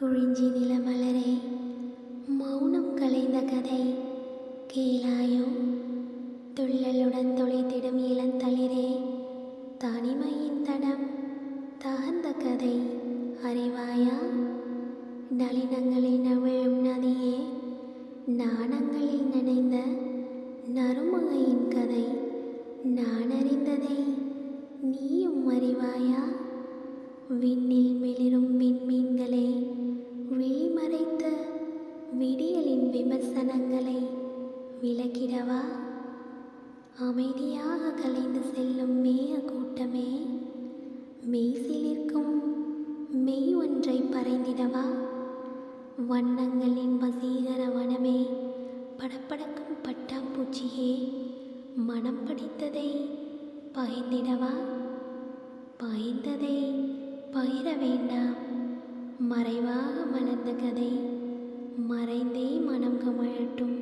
குறிஞ்சி நிலமலரே மௌனம் கலைந்த கதை கேளாயோ. துள்ளலுடன் துளைத்திடும் இளந்தளிரே தனிமையின் தடம் தகந்த கதை அறிவாயா? நளினங்களில் நவிழும் நதியே நாணங்களில் நனைந்த நறுமகையின் கதை நான் அறிந்ததை நீயும் அறிவாயா? விண்ணில் மிளிரும் விடியலின் விமர்சனங்களை விளக்கிடவா? அமைதியாக கலைந்து செல்லும் மேய கூட்டமே மெய்சிலிருக்கும் மெய் ஒன்றை பறைந்திடவா? வண்ணங்களின் வசீகர வனமே படப்படக்கும் பட்டாம்பூச்சியே மனம் படித்ததை பகிர்ந்திடவா? பயந்ததை பகிர வேண்டாம் மறைவாக மலர்ந்த கதை. மறைந்தே மனம் கமழட்டும்.